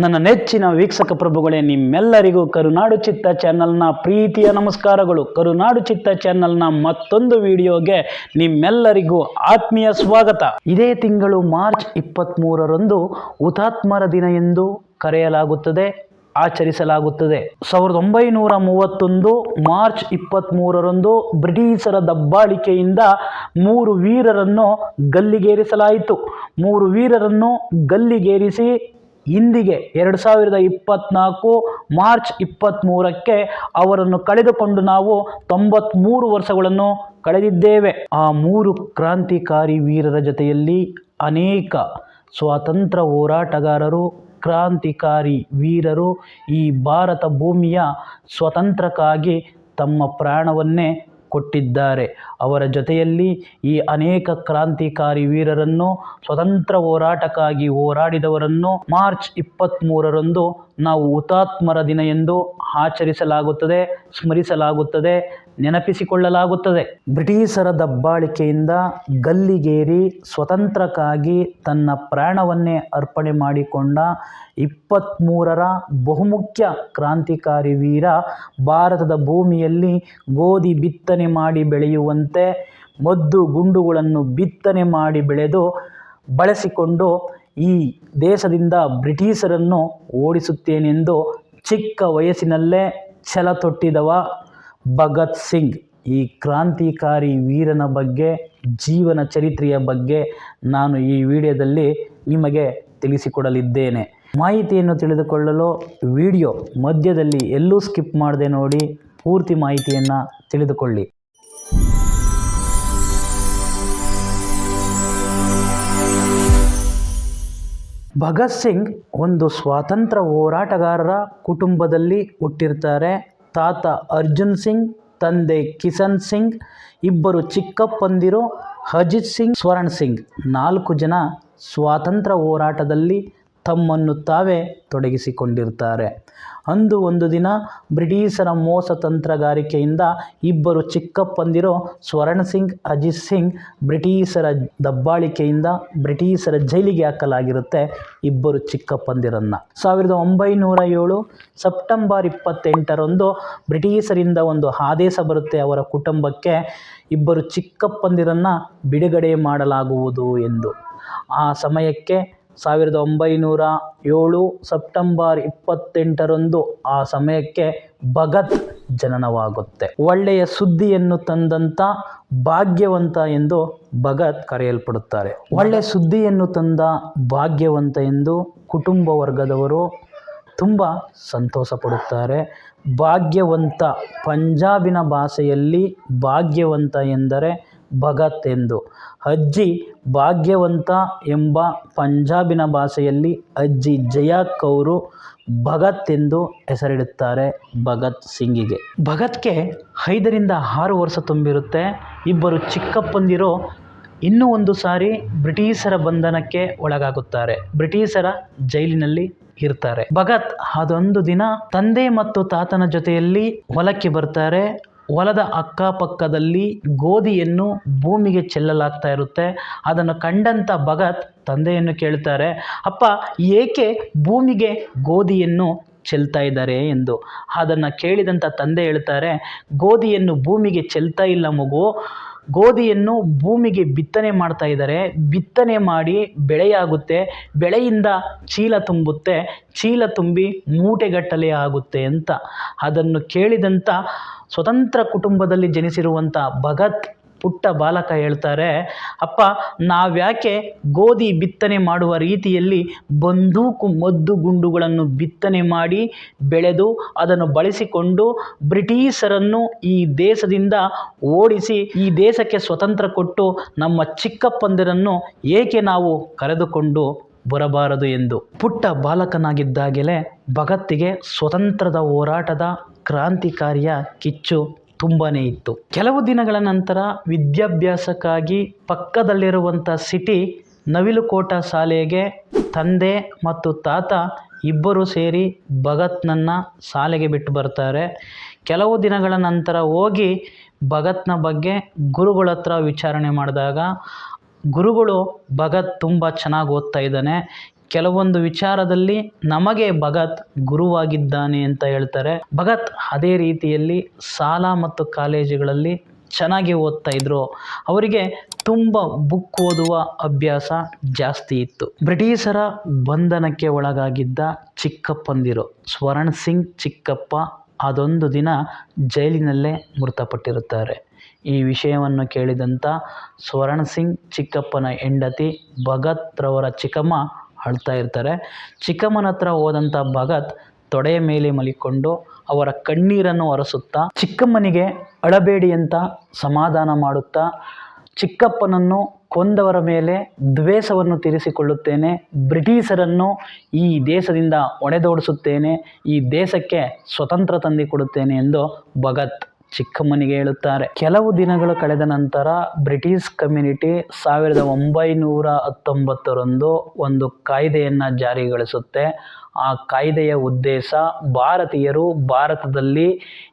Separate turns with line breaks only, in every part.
ನನ್ನ ನೆಚ್ಚಿನ ವೀಕ್ಷಕ ಪ್ರಭುಗಳೇ, ನಿಮ್ಮೆಲ್ಲರಿಗೂ ಕರುನಾಡು ಚಿತ್ತ ಚಾನೆಲ್ನ ಪ್ರೀತಿಯ ನಮಸ್ಕಾರಗಳು. ಕರುನಾಡು ಚಿತ್ತ ಚಾನೆಲ್ನ ಮತ್ತೊಂದು ವಿಡಿಯೋಗೆ ನಿಮ್ಮೆಲ್ಲರಿಗೂ ಆತ್ಮೀಯ ಸ್ವಾಗತ. ಇದೇ ತಿಂಗಳು ಮಾರ್ಚ್ ಇಪ್ಪತ್ತ್ಮೂರರಂದು ಹುತಾತ್ಮರ ದಿನ ಎಂದು ಕರೆಯಲಾಗುತ್ತದೆ, ಆಚರಿಸಲಾಗುತ್ತದೆ. ಸಾವಿರದ ಒಂಬೈನೂರ ಮೂವತ್ತೊಂದು ಮಾರ್ಚ್ ಇಪ್ಪತ್ತ್ಮೂರರಂದು ಬ್ರಿಟಿಷರ ದಬ್ಬಾಳಿಕೆಯಿಂದ ಮೂರು ವೀರರನ್ನು ಗಲ್ಲಿಗೇರಿಸಲಾಯಿತು. ಮೂರು ವೀರರನ್ನು ಗಲ್ಲಿಗೇರಿಸಿ ಇಂದಿಗೆ ಎರಡು ಸಾವಿರದ ಇಪ್ಪತ್ತ್ನಾಲ್ಕು ಮಾರ್ಚ್ ಇಪ್ಪತ್ತ್ಮೂರಕ್ಕೆ ಅವರನ್ನು ಕಳೆದುಕೊಂಡು ನಾವು ತೊಂಬತ್ತ್ಮೂರು ವರ್ಷಗಳನ್ನು ಕಳೆದಿದ್ದೇವೆ. ಆ ಮೂರು ಕ್ರಾಂತಿಕಾರಿ ವೀರರ ಜೊತೆಯಲ್ಲಿ ಅನೇಕ ಸ್ವಾತಂತ್ರ್ಯ ಹೋರಾಟಗಾರರು, ಕ್ರಾಂತಿಕಾರಿ ವೀರರು ಈ ಭಾರತ ಭೂಮಿಯ ಸ್ವತಂತ್ರಕ್ಕಾಗಿ ತಮ್ಮ ಪ್ರಾಣವನ್ನೇ ಕೊಟ್ಟಿದ್ದಾರೆ. ಅವರ ಜೊತೆಯಲ್ಲಿ ಈ ಅನೇಕ ಕ್ರಾಂತಿಕಾರಿ ವೀರರನ್ನು, ಸ್ವತಂತ್ರ ಹೋರಾಟಕ್ಕಾಗಿ ಹೋರಾಡಿದವರನ್ನು ಮಾರ್ಚ್ ಇಪ್ಪತ್ತ್ಮೂರರಂದು ನಾವು ಹುತಾತ್ಮರ ದಿನ ಎಂದು ಆಚರಿಸಲಾಗುತ್ತದೆ, ಸ್ಮರಿಸಲಾಗುತ್ತದೆ, ನೆನಪಿಸಿಕೊಳ್ಳಲಾಗುತ್ತದೆ. ಬ್ರಿಟಿಷರ ದಬ್ಬಾಳಿಕೆಯಿಂದ ಗಲ್ಲಿಗೇರಿ ಸ್ವತಂತ್ರಕ್ಕಾಗಿ ತನ್ನ ಪ್ರಾಣವನ್ನೇ ಅರ್ಪಣೆ ಮಾಡಿಕೊಂಡ ಇಪ್ಪತ್ತ್ಮೂರರ ಬಹುಮುಖ್ಯ ಕ್ರಾಂತಿಕಾರಿ ವೀರ ಭಾರತದ ಭೂಮಿಯಲ್ಲಿ ಗೋಧಿ ಬಿತ್ತನೆ ಮಾಡಿ ಬೆಳೆಯುವಂತೆ ಮದ್ದು ಗುಂಡುಗಳನ್ನು ಬಿತ್ತನೆ ಮಾಡಿ ಬೆಳೆದು ಬಳಸಿಕೊಂಡು ಈ ದೇಶದಿಂದ ಬ್ರಿಟಿಷರನ್ನು ಓಡಿಸುತ್ತೇನೆಂದು ಚಿಕ್ಕ ವಯಸ್ಸಿನಲ್ಲೇ ಛಲ ತೊಟ್ಟಿದವ ಭಗತ್ ಸಿಂಗ್. ಈ ಕ್ರಾಂತಿಕಾರಿ ವೀರನ ಬಗ್ಗೆ, ಜೀವನ ಚರಿತ್ರೆಯ ಬಗ್ಗೆ ನಾನು ಈ ವಿಡಿಯೋದಲ್ಲಿ ನಿಮಗೆ ತಿಳಿಸಿಕೊಡಲಿದ್ದೇನೆ. ಮಾಹಿತಿಯನ್ನು ತಿಳಿದುಕೊಳ್ಳಲು ವಿಡಿಯೋ ಮಧ್ಯದಲ್ಲಿ ಎಲ್ಲೂ ಸ್ಕಿಪ್ ಮಾಡದೆ ನೋಡಿ ಪೂರ್ತಿ ಮಾಹಿತಿಯನ್ನು ತಿಳಿದುಕೊಳ್ಳಿ. ಭಗತ್ ಸಿಂಗ್ ಒಂದು ಸ್ವಾತಂತ್ರ್ಯ ಹೋರಾಟಗಾರರ ಕುಟುಂಬದಲ್ಲಿ ಹುಟ್ಟಿರ್ತಾರೆ. ತಾತ ಅರ್ಜುನ್ ಸಿಂಗ್, ತಂದೆ ಕಿಸನ್ ಸಿಂಗ್, ಇಬ್ಬರು ಚಿಕ್ಕಪ್ಪಂದಿರು ಅಜಿತ್ ಸಿಂಗ್, ಸ್ವರಣ್ ಸಿಂಗ್. ನಾಲ್ಕು ಜನ ಸ್ವಾತಂತ್ರ್ಯ ಹೋರಾಟದಲ್ಲಿ ತಮ್ಮನ್ನು ತಾವೇ ತೊಡಗಿಸಿಕೊಂಡಿರ್ತಾರೆ ಅಂದು ಒಂದು ದಿನ ಬ್ರಿಟಿಷರ ಮೋಸ ತಂತ್ರಗಾರಿಕೆಯಿಂದ ಇಬ್ಬರು ಚಿಕ್ಕಪ್ಪಂದಿರು ಸ್ವರ್ಣ ಸಿಂಗ್, ಅಜಿತ್ ಸಿಂಗ್ ಬ್ರಿಟಿಷರ ದಬ್ಬಾಳಿಕೆಯಿಂದ ಬ್ರಿಟಿಷರ ಜೈಲಿಗೆ ಹಾಕಲಾಗಿರುತ್ತೆ ಇಬ್ಬರು ಚಿಕ್ಕಪ್ಪಂದಿರನ್ನು. ಸಾವಿರದ ಒಂಬೈನೂರ ಏಳು ಸೆಪ್ಟೆಂಬರ್ ಇಪ್ಪತ್ತೆಂಟರಂದು ಬ್ರಿಟಿಷರಿಂದ ಒಂದು ಆದೇಶ ಬರುತ್ತೆ ಅವರ ಕುಟುಂಬಕ್ಕೆ ಇಬ್ಬರು ಚಿಕ್ಕಪ್ಪಂದಿರನ್ನು ಬಿಡುಗಡೆ ಮಾಡಲಾಗುವುದು ಎಂದು. ಆ ಸಮಯಕ್ಕೆ ಸಾವಿರದ ಒಂಬೈನೂರ ಏಳು ಸೆಪ್ಟೆಂಬರ್ ಇಪ್ಪತ್ತೆಂಟರಂದು ಆ ಸಮಯಕ್ಕೆ ಭಗತ್ ಜನನವಾಗುತ್ತೆ. ಒಳ್ಳೆಯ ಸುದ್ದಿಯನ್ನು ತಂದಂತ ಭಾಗ್ಯವಂತ ಎಂದು ಭಗತ್ ಕರೆಯಲ್ಪಡುತ್ತಾರೆ. ಒಳ್ಳೆಯ ಸುದ್ದಿಯನ್ನು ತಂದ ಭಾಗ್ಯವಂತ ಎಂದು ಕುಟುಂಬ ವರ್ಗದವರು ತುಂಬ ಸಂತೋಷ ಪಡುತ್ತಾರೆ ಭಾಗ್ಯವಂತ ಪಂಜಾಬಿನ ಭಾಷೆಯಲ್ಲಿ ಭಾಗ್ಯವಂತ ಎಂದರೆ ಭಗತ್ ಎಂದು. ಅಜ್ಜಿ ಭಾಗ್ಯವಂತ ಎಂಬ ಪಂಜಾಬಿನ ಭಾಷೆಯಲ್ಲಿ ಅಜ್ಜಿ ಜಯಾ ಕೌರು ಭಗತ್ ಎಂದು ಹೆಸರಿಡುತ್ತಾರೆ ಭಗತ್ ಸಿಂಗಿಗೆ. ಭಗತ್ಗೆ ಐದರಿಂದ ಆರು ವರ್ಷ ತುಂಬಿರುತ್ತೆ. ಇಬ್ಬರು ಚಿಕ್ಕಪ್ಪಂದಿರು ಇನ್ನೂ ಒಂದು ಸಾರಿ ಬ್ರಿಟಿಷರ ಬಂಧನಕ್ಕೆ ಒಳಗಾಗುತ್ತಾರೆ. ಬ್ರಿಟಿಷರ ಜೈಲಿನಲ್ಲಿ ಇರ್ತಾರೆ. ಭಗತ್ ಅದೊಂದು ದಿನ ತಂದೆ ಮತ್ತು ತಾತನ ಜೊತೆಯಲ್ಲಿ ಹೊಲಕ್ಕೆ ಬರ್ತಾರೆ. ಹೊಲದ ಅಕ್ಕಪಕ್ಕದಲ್ಲಿ ಗೋಧಿಯನ್ನು ಭೂಮಿಗೆ ಚೆಲ್ಲಲಾಗ್ತಾ ಇರುತ್ತೆ. ಅದನ್ನು ಕಂಡಂಥ ಭಗತ್ ತಂದೆಯನ್ನು ಕೇಳ್ತಾರೆ, ಅಪ್ಪ, ಏಕೆ ಭೂಮಿಗೆ ಗೋಧಿಯನ್ನು ಚೆಲ್ತಾ ಇದ್ದಾರೆ? ಎಂದು. ಅದನ್ನು ಕೇಳಿದಂಥ ತಂದೆ ಹೇಳ್ತಾರೆ, ಗೋಧಿಯನ್ನು ಭೂಮಿಗೆ ಚೆಲ್ತಾ ಇಲ್ಲ ಮಗು. ಗೋಧಿಯನ್ನು ಭೂಮಿಗೆ ಬಿತ್ತನೆ ಮಾಡ್ತಾ ಇದ್ದಾರೆ. ಬಿತ್ತನೆ ಮಾಡಿ ಬೆಳೆಯಾಗುತ್ತೆ. ಬೆಳೆಯಿಂದ ಚೀಲ ತುಂಬುತ್ತೆ. ಚೀಲ ತುಂಬಿ ಮೂಟೆಗಟ್ಟಲೆ ಆಗುತ್ತೆ ಅಂತ. ಅದನ್ನು ಕೇಳಿದಂಥ ಸ್ವತಂತ್ರ ಕುಟುಂಬದಲ್ಲಿ ಜನಿಸಿರುವಂಥ ಭಗತ್ ಪುಟ್ಟ ಬಾಲಕ ಹೇಳ್ತಾರೆ, ಅಪ್ಪ, ನಾವ್ಯಾಕೆ ಗೋಧಿ ಬಿತ್ತನೆ ಮಾಡುವ ರೀತಿಯಲ್ಲಿ ಬಂದೂಕು ಮದ್ದು ಗುಂಡುಗಳನ್ನು ಬಿತ್ತನೆ ಮಾಡಿ ಬೆಳೆದು ಅದನ್ನು ಬಳಸಿಕೊಂಡು ಬ್ರಿಟಿಷರನ್ನು ಈ ದೇಶದಿಂದ ಓಡಿಸಿ ಈ ದೇಶಕ್ಕೆ ಸ್ವತಂತ್ರ ಕೊಟ್ಟು ನಮ್ಮ ಚಿಕ್ಕಪ್ಪಂದಿರನ್ನು ಏಕೆ ನಾವು ಕರೆದುಕೊಂಡು ಬರಬಾರದು ಎಂದು? ಪುಟ್ಟ ಬಾಲಕನಾಗಿದ್ದಾಗಲೇ ಭಗತ್ತಿಗೆ ಸ್ವತಂತ್ರದ ಹೋರಾಟದ ಕ್ರಾಂತಿಕಾರಿಯ ಕಿಚ್ಚು ತುಂಬಾ ಇತ್ತು. ಕೆಲವು ದಿನಗಳ ನಂತರ ವಿದ್ಯಾಭ್ಯಾಸಕ್ಕಾಗಿ ಪಕ್ಕದಲ್ಲಿರುವಂಥ ಸಿಟಿ ನವಿಲುಕೋಟ ಶಾಲೆಗೆ ತಂದೆ ಮತ್ತು ತಾತ ಇಬ್ಬರು ಸೇರಿ ಭಗತ್ನನ್ನು ಶಾಲೆಗೆ ಬಿಟ್ಟು ಬರ್ತಾರೆ. ಕೆಲವು ದಿನಗಳ ನಂತರ ಹೋಗಿ ಭಗತ್ನ ಬಗ್ಗೆ ಗುರುಗಳ ವಿಚಾರಣೆ ಮಾಡಿದಾಗ ಗುರುಗಳು ಭಗತ್ ತುಂಬ ಚೆನ್ನಾಗಿ ಓದ್ತಾ ಇದ್ದಾನೆ. ಕೆಲವೊಂದು ವಿಚಾರದಲ್ಲಿ ನಮಗೆ ಭಗತ್ ಗುರುವಾಗಿದ್ದಾನೆ ಅಂತ ಹೇಳ್ತಾರೆ. ಭಗತ್ ಅದೇ ರೀತಿಯಲ್ಲಿ ಶಾಲಾ ಮತ್ತು ಕಾಲೇಜುಗಳಲ್ಲಿ ಚೆನ್ನಾಗಿ ಓದ್ತಾ ಇದ್ರು. ಅವರಿಗೆ ತುಂಬ ಬುಕ್ ಓದುವ ಅಭ್ಯಾಸ ಜಾಸ್ತಿ ಇತ್ತು. ಬ್ರಿಟಿಷರ ಬಂಧನಕ್ಕೆ ಒಳಗಾಗಿದ್ದ ಚಿಕ್ಕಪ್ಪಂದಿರು, ಸ್ವರಣ್ ಸಿಂಗ್ ಚಿಕ್ಕಪ್ಪ ಅದೊಂದು ದಿನ ಜೈಲಿನಲ್ಲೇ ಮೃತಪಟ್ಟಿರುತ್ತಾರೆ. ಈ ವಿಷಯವನ್ನು ಕೇಳಿದಂಥ ಸ್ವರಣ್ ಸಿಂಗ್ ಚಿಕ್ಕಪ್ಪನ ಹೆಂಡತಿ ಭಗತ್ ರವರ ಚಿಕ್ಕಮ್ಮ ಅಳ್ತಾ ಇರ್ತಾರೆ. ಚಿಕ್ಕಮ್ಮನ ಹತ್ರ ಹೋದಂಥ ಭಗತ್ ತೊಡೆಯ ಮೇಲೆ ಮಲಿಕೊಂಡು ಅವರ ಕಣ್ಣೀರನ್ನು ಒರೆಸುತ್ತಾ ಚಿಕ್ಕಮ್ಮನಿಗೆ ಅಳಬೇಡಿ ಅಂತ ಸಮಾಧಾನ ಮಾಡುತ್ತಾ ಚಿಕ್ಕಪ್ಪನನ್ನು ಕೊಂದವರ ಮೇಲೆ ದ್ವೇಷವನ್ನು ತೀರಿಸಿಕೊಳ್ಳುತ್ತೇನೆ. ಬ್ರಿಟಿಷರನ್ನು ಈ ದೇಶದಿಂದ ಒಡೆದೋಡಿಸುತ್ತೇನೆ ಈ ದೇಶಕ್ಕೆ ಸ್ವತಂತ್ರ ತಂದಿಕೊಡುತ್ತೇನೆ ಎಂದು ಭಗತ್ ಚಿಕ್ಕಮ್ಮನಿಗೆ ಹೇಳುತ್ತಾರೆ. ಕೆಲವು ದಿನಗಳು ಕಳೆದ ನಂತರ ಬ್ರಿಟಿಷ್ ಕಮ್ಯುನಿಟಿ ಸಾವಿರದ ಒಂಬೈನೂರ ಹತ್ತೊಂಬತ್ತರಂದು ಒಂದು ಕಾಯ್ದೆಯನ್ನು ಜಾರಿಗೊಳಿಸುತ್ತೆ. ಆ ಕಾಯ್ದೆಯ ಉದ್ದೇಶ ಭಾರತೀಯರು ಭಾರತದಲ್ಲಿ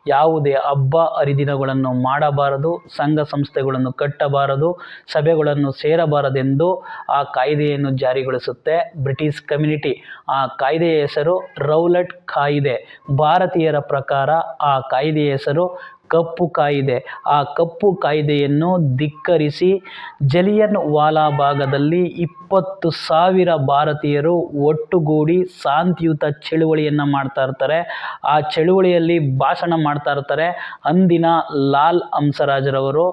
ಯಾವುದೇ ಹಬ್ಬ, ಹರಿದಿನಗಳನ್ನು ಮಾಡಬಾರದು, ಸಂಘ ಸಂಸ್ಥೆಗಳನ್ನು ಕಟ್ಟಬಾರದು, ಸಭೆಗಳನ್ನು ಸೇರಬಾರದೆಂದು ಆ ಕಾಯ್ದೆಯನ್ನು ಜಾರಿಗೊಳಿಸುತ್ತೆ ಬ್ರಿಟಿಷ್ ಕಮ್ಯುನಿಟಿ. ಆ ಕಾಯ್ದೆಯ ಹೆಸರು ರೌಲಟ್ ಕಾಯಿದೆ. ಭಾರತೀಯರ ಪ್ರಕಾರ ಆ ಕಾಯ್ದೆಯ ಹೆಸರು ಕಪ್ಪು ಕಾಯಿದೆ. ಆ ಕಪ್ಪು ಕಾಯ್ದೆಯನ್ನು ಧಿಕ್ಕರಿಸಿ ಜಲಿಯನ್ ವಾಲಾ ಭಾಗದಲ್ಲಿ ಇಪ್ಪತ್ತು ಸಾವಿರ ಭಾರತೀಯರು ಒಟ್ಟುಗೂಡಿ ಶಾಂತಿಯುತ ಚಳುವಳಿಯನ್ನು ಮಾಡ್ತಾ ಇರ್ತಾರೆ. ಆ ಚಳುವಳಿಯಲ್ಲಿ ಭಾಷಣ ಮಾಡ್ತಾ ಇರ್ತಾರೆ. ಅಂದಿನ ಲಾಲ್ ಹಂಸರಾಜರವರು.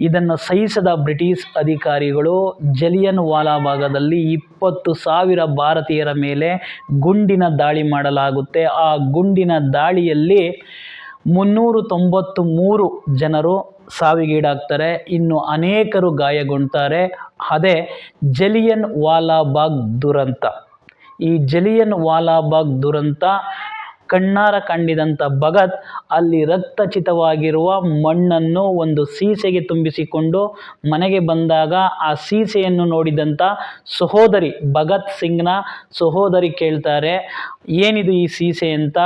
ಇದನ್ನು ಸಹಿಸದ ಬ್ರಿಟಿಷ್ ಅಧಿಕಾರಿಗಳು ಜಲಿಯನ್ ವಾಲಾ ಭಾಗದಲ್ಲಿ ಇಪ್ಪತ್ತು ಸಾವಿರ ಭಾರತೀಯರ ಮೇಲೆ ಗುಂಡಿನ ದಾಳಿ ಮಾಡಲಾಗುತ್ತೆ. ಆ ಗುಂಡಿನ ದಾಳಿಯಲ್ಲಿ ಮುನ್ನೂರು ತೊಂಬತ್ತು ಮೂರು ಜನರು ಸಾವಿಗೀಡಾಗ್ತಾರೆ. ಇನ್ನು ಅನೇಕರು ಗಾಯಗೊಳ್ತಾರೆ ಅದೇ ಜಲಿಯನ್ ವಾಲಾಬಾಗ್ ದುರಂತ. ಈ ಜಲಿಯನ್ ವಾಲಾಬಾಗ್ ದುರಂತ ಕಣ್ಣಾರ ಕಂಡಿದಂಥ ಭಗತ್ ಅಲ್ಲಿ ರಕ್ತಚಿತವಾಗಿರುವ ಮಣ್ಣನ್ನು ಒಂದು ಸೀಸೆಗೆ ತುಂಬಿಸಿಕೊಂಡು ಮನೆಗೆ ಬಂದಾಗ ಆ ಸೀಸೆಯನ್ನು ನೋಡಿದಂಥ ಸಹೋದರಿ ಭಗತ್ ಸಿಂಗ್ನ ಸಹೋದರಿ ಕೇಳ್ತಾರೆ, ಏನಿದು ಈ ಸೀಸೆ ಅಂತ?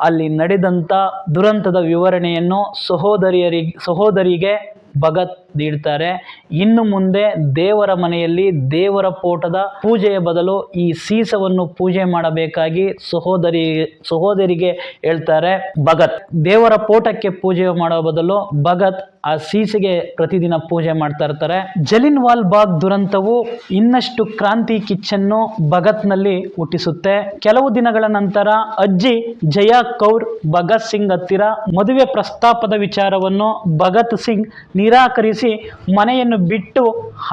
ಅಲ್ಲಿ ನಡೆದಂಥ ದುರಂತದ ವಿವರಣೆಯನ್ನು ಸಹೋದರಿಯರಿಗೆ ಸಹೋದರಿಗೆ ಭಗತ್ ನೀಡ್ತಾರೆ. ಇನ್ನು ಮುಂದೆ ದೇವರ ಮನೆಯಲ್ಲಿ ದೇವರ ಪೋಟದ ಪೂಜೆಯ ಬದಲು ಈ ಸೀಸವನ್ನು ಪೂಜೆ ಮಾಡಬೇಕಾಗಿ ಸಹೋದರಿ, ಸಹೋದರಿಗೆ ಹೇಳ್ತಾರೆ ಭಗತ್. ದೇವರ ಪೋಟಕ್ಕೆ ಪೂಜೆ ಮಾಡೋ ಬದಲು ಭಗತ್ ಆ ಸೀಸೆಗೆ ಪ್ರತಿದಿನ ಪೂಜೆ ಮಾಡ್ತಾ ಇರ್ತಾರೆ. ಜಲಿನ್ ವಾಲ್ ಬಾಗ್ ದುರಂತವು ಇನ್ನಷ್ಟು ಕ್ರಾಂತಿ ಕಿಚ್ಚನ್ನು ಭಗತ್ನಲ್ಲಿ ಹುಟ್ಟಿಸುತ್ತೆ. ಕೆಲವು ದಿನಗಳ ನಂತರ ಅಜ್ಜಿ ಜಯಾ ಕೌರ್ ಭಗತ್ ಸಿಂಗ್ ಹತ್ತಿರ ಮದುವೆ ಪ್ರಸ್ತಾಪದ ವಿಚಾರವನ್ನು ಭಗತ್ ಸಿಂಗ್ ನಿರಾಕರಿಸಿ ಮನೆಯನ್ನು ಬಿಟ್ಟು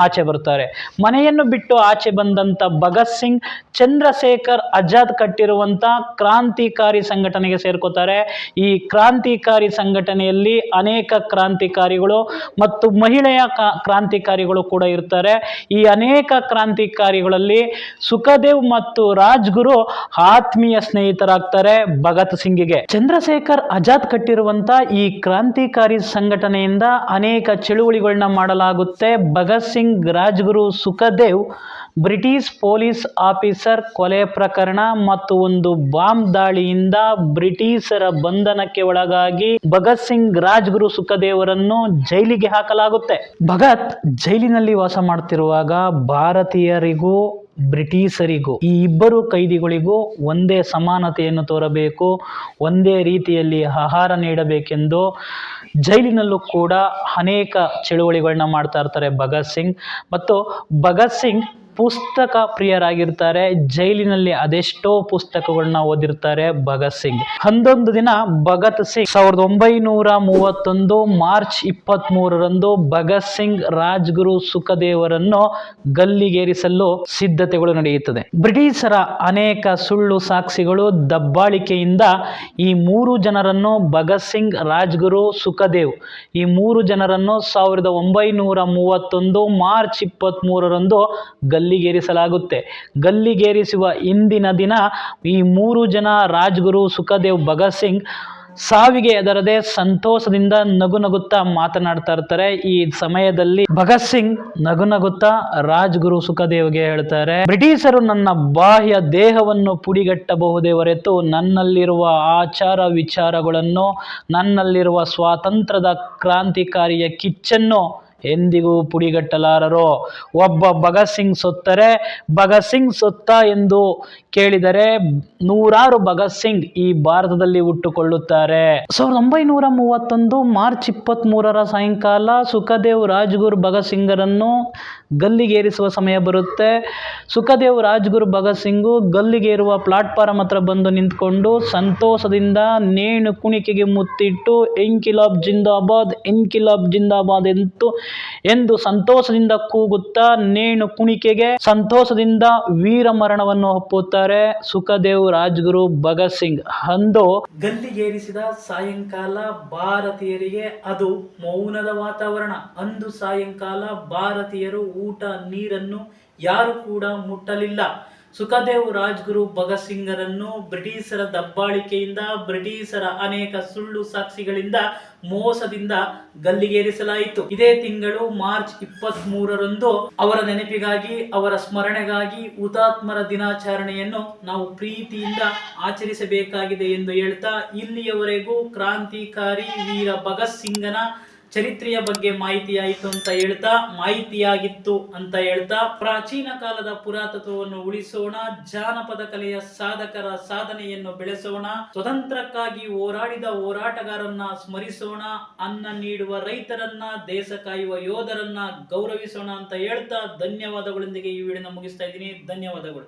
ಆಚೆ ಬರ್ತಾರೆ ಮನೆಯನ್ನು ಬಿಟ್ಟು ಆಚೆ ಬಂದಂತ ಭಗತ್ ಸಿಂಗ್ ಚಂದ್ರಶೇಖರ್ ಆಜಾದ್ ಕಟ್ಟಿರುವಂತ ಕ್ರಾಂತಿಕಾರಿ ಸಂಘಟನೆಗೆ ಸೇರ್ಕೋತಾರೆ. ಈ ಕ್ರಾಂತಿಕಾರಿ ಸಂಘಟನೆಯಲ್ಲಿ ಅನೇಕ ಕ್ರಾಂತಿಕಾರಿಗಳು ಮತ್ತು ಮಹಿಳೆಯ ಕ್ರಾಂತಿಕಾರಿಗಳು ಕೂಡ ಇರ್ತಾರೆ. ಈ ಅನೇಕ ಕ್ರಾಂತಿಕಾರಿಗಳಲ್ಲಿ ಸುಖದೇವ್ ಮತ್ತು ರಾಜ್ಗುರು ಆತ್ಮೀಯ ಸ್ನೇಹಿತರಾಗ್ತಾರೆ ಭಗತ್ ಸಿಂಗ್ಗೆ. ಚಂದ್ರಶೇಖರ್ ಆಜಾದ್ ಕಟ್ಟಿರುವಂತ ಈ ಕ್ರಾಂತಿಕಾರಿ ಸಂಘಟನೆಯಿಂದ ಅನೇಕ ಚಳುವಳಿಗಳನ್ನ ಮಾಡಲಾಗುತ್ತೆ. Bhagat Singh, Rajguru, Sukhdev British police officer ಕೊಲೆ ಪ್ರಕರಣ ಮತ್ತು ಒಂದು ಬಾಂಬ್ ದಾಳಿಯಿಂದ ಬ್ರಿಟಿಷರ ಬಂಧನಕ್ಕೆ ಒಳಗಾಗಿ ಭಗತ್ ಸಿಂಗ್ ರಾಜ್ಗುರು ಸುಖದೇವರನ್ನು ಜೈಲಿಗೆ ಹಾಕಲಾಗುತ್ತೆ. ಭಗತ್ ಜೈಲಿನಲ್ಲಿ ವಾಸ ಮಾಡ್ತಿರುವಾಗ ಭಾರತೀಯರಿಗೂ ಬ್ರಿಟಿಷರಿಗೂ ಈ ಇಬ್ಬರು ಕೈದಿಗಳಿಗೂ ಒಂದೇ ಸಮಾನತೆಯನ್ನು ತೋರಬೇಕು, ಒಂದೇ ರೀತಿಯಲ್ಲಿ ಆಹಾರ ನೀಡಬೇಕೆಂದು ಜೈಲಿನಲ್ಲೂ ಕೂಡ ಅನೇಕ ಚಳುವಳಿಗಳನ್ನ ಮಾಡ್ತಾ ಇರ್ತಾರೆ ಭಗತ್ ಸಿಂಗ್. ಮತ್ತು ಭಗತ್ ಸಿಂಗ್ ಪುಸ್ತಕ ಪ್ರಿಯರಾಗಿರ್ತಾರೆ ಜೈಲಿನಲ್ಲಿ ಅದೆಷ್ಟೋ ಪುಸ್ತಕಗಳನ್ನ ಓದಿರ್ತಾರೆ ಭಗತ್ ಸಿಂಗ್. ಹನ್ನೊಂದು ದಿನ ಭಗತ್ ಸಿಂಗ್ ಸಾವಿರದ ಒಂಬೈನೂರ ಮೂವತ್ತೊಂದು ಮಾರ್ಚ್ ಇಪ್ಪತ್ತ್ ಮೂರರಂದು ಭಗತ್ ಸಿಂಗ್ ರಾಜ್ಗುರು ಸುಖದೇವರನ್ನು ಗಲ್ಲಿಗೇರಿಸಲು ಸಿದ್ಧತೆಗಳು ನಡೆಯುತ್ತದೆ. ಬ್ರಿಟಿಷರ ಅನೇಕ ಸುಳ್ಳು ಸಾಕ್ಷಿಗಳು ದಬ್ಬಾಳಿಕೆಯಿಂದ ಈ ಮೂರು ಜನರನ್ನು ಭಗತ್ ಸಿಂಗ್, ರಾಜ್ಗುರು, ಸುಖದೇವ್ ಈ ಮೂರು ಜನರನ್ನು ಸಾವಿರದ ಒಂಬೈನೂರ ಮೂವತ್ತೊಂದು ಮಾರ್ಚ್ ಇಪ್ಪತ್ತ್ ಮೂರರಂದು ಗಲ್ಲಿಗೇರಿಸಲಾಗುತ್ತೆ. ಗಲ್ಲಿಗೇರಿಸುವ ಇಂದಿನ ದಿನ ಈ ಮೂರು ಜನ ರಾಜ್ಗುರು ಸುಖದೇವ್ ಭಗತ್ ಸಿಂಗ್ ಸಾವಿಗೆ ಎದರದೆ ಸಂತೋಷದಿಂದ ನಗು ನಗುತ್ತಾ ಮಾತನಾಡ್ತಾ ಇರ್ತಾರೆ. ಈ ಸಮಯದಲ್ಲಿ ಭಗತ್ ಸಿಂಗ್ ನಗು ನಗುತ್ತಾ ರಾಜ್ಗುರು ಸುಖದೇವ್ಗೆ ಹೇಳ್ತಾರೆ, ಬ್ರಿಟಿಷರು ನನ್ನ ಬಾಹ್ಯ ದೇಹವನ್ನು ಪುಡಿಗಟ್ಟಬಹುದೇ ಹೊರತು ನನ್ನಲ್ಲಿರುವ ಆಚಾರ ವಿಚಾರಗಳನ್ನು, ನನ್ನಲ್ಲಿರುವ ಸ್ವಾತಂತ್ರ್ಯದ ಕ್ರಾಂತಿಕಾರಿಯ ಕಿಚ್ಚನ್ನು ಎಂದಿಗೂ ಪುಡಿಗಟ್ಟಲಾರರು? ಒಬ್ಬ ಭಗತ್ ಸಿಂಗ್ ಸೊತ್ತರೆ, ಭಗತ್ ಸಿಂಗ್ ಸೊತ್ತ ಎಂದು ಕೇಳಿದರೆ ನೂರಾರು ಭಗತ್ ಸಿಂಗ್ ಈ ಭಾರತದಲ್ಲಿ ಹುಟ್ಟುಕೊಳ್ಳುತ್ತಾರೆ. ಸಾವಿರದ ಒಂಬೈನೂರ ಮೂವತ್ತೊಂದು ಮಾರ್ಚ್ ಇಪ್ಪತ್ತ್ ಮೂರರ ಸಾಯಂಕಾಲ ಸುಖದೇವ್ ರಾಜ್ಗುರು ಭಗತ್ ಸಿಂಗರನ್ನು ಗಲ್ಲಿಗೇರಿಸುವ ಸಮಯ ಬರುತ್ತೆ. ಸುಖದೇವ್, ರಾಜ್ಗುರು ಭಗತ್ ಸಿಂಗು ಗಲ್ಲಿಗೇರುವ ಪ್ಲಾಟ್ಫಾರಂ ಹತ್ರ ಬಂದು ನಿಂತ್ಕೊಂಡು ಸಂತೋಷದಿಂದ ನೇಣು ಕುಣಿಕೆಗೆ ಮುತ್ತಿಟ್ಟು ಇನ್ಕಿಲಾಬ್ ಜಿಂದಾಬಾದ್ ಇನ್ಕಿಲಾಬ್ ಜಿಂದಾಬಾದ್ ಎಂತು, ಎಂದು ಸಂತೋಷದಿಂದ ಕೂಗುತ್ತಾ ನೇಣು ಕುಣಿಕೆಗೆ ಸಂತೋಷದಿಂದ ವೀರ ಮರಣವನ್ನು ಒಪ್ಪುತ್ತಾರೆ ಸುಖದೇವ್, ರಾಜ್ಗುರು ಭಗತ್ ಸಿಂಗ್. ಅಂದು ಗಲ್ಲಿಗೇರಿಸಿದ ಸಾಯಂಕಾಲ ಭಾರತೀಯರಿಗೆ ಅದು ಮೌನದ ವಾತಾವರಣ. ಅಂದು ಸಾಯಂಕಾಲ ಭಾರತೀಯರು ಊಟ ನೀರನ್ನು ಯಾರು ಕೂಡ ಮುಟ್ಟಲಿಲ್ಲ. ಸುಖದೇವ್ ರಾಜ್ಗುರು ಭಗತ್ ಸಿಂಗರನ್ನು ಬ್ರಿಟಿಷರ ದಬ್ಬಾಳಿಕೆಯಿಂದ, ಬ್ರಿಟಿಷರ ಅನೇಕ ಸುಳ್ಳು ಸಾಕ್ಷಿಗಳಿಂದ ಮೋಸದಿಂದ ಗಲ್ಲಿಗೇರಿಸಲಾಯಿತು. ಇದೇ ತಿಂಗಳು ಮಾರ್ಚ್ ಇಪ್ಪತ್ತ್ ಮೂರರಂದು ಅವರ ನೆನಪಿಗಾಗಿ, ಅವರ ಸ್ಮರಣೆಗಾಗಿ ಹುತಾತ್ಮರ ದಿನಾಚರಣೆಯನ್ನು ನಾವು ಪ್ರೀತಿಯಿಂದ ಆಚರಿಸಬೇಕಾಗಿದೆ ಎಂದು ಹೇಳ್ತಾ ಇಲ್ಲಿಯವರೆಗೂ ಕ್ರಾಂತಿಕಾರಿ ವೀರ ಭಗತ್ ಸಿಂಗನ ಚರಿತ್ರೆಯ ಬಗ್ಗೆ ಮಾಹಿತಿಯಾಯಿತು ಅಂತ ಹೇಳ್ತಾ, ಮಾಹಿತಿಯಾಗಿತ್ತು ಅಂತ ಹೇಳ್ತಾ, ಪ್ರಾಚೀನ ಕಾಲದ ಪುರಾತತ್ವವನ್ನು ಉಳಿಸೋಣ, ಜಾನಪದ ಕಲೆಯ ಸಾಧಕರ ಸಾಧನೆಯನ್ನು ಬೆಳೆಸೋಣ, ಸ್ವತಂತ್ರಕ್ಕಾಗಿ ಹೋರಾಡಿದ ಹೋರಾಟಗಾರನ್ನ ಸ್ಮರಿಸೋಣ, ಅನ್ನ ನೀಡುವ ರೈತರನ್ನ, ದೇಶ ಕಾಯುವ ಯೋಧರನ್ನ ಗೌರವಿಸೋಣ ಅಂತ ಹೇಳ್ತಾ ಧನ್ಯವಾದಗಳೊಂದಿಗೆ ಈ ವಿಡಿಯೋನ ಮುಗಿಸ್ತಾ ಇದ್ದೀನಿ. ಧನ್ಯವಾದಗಳು.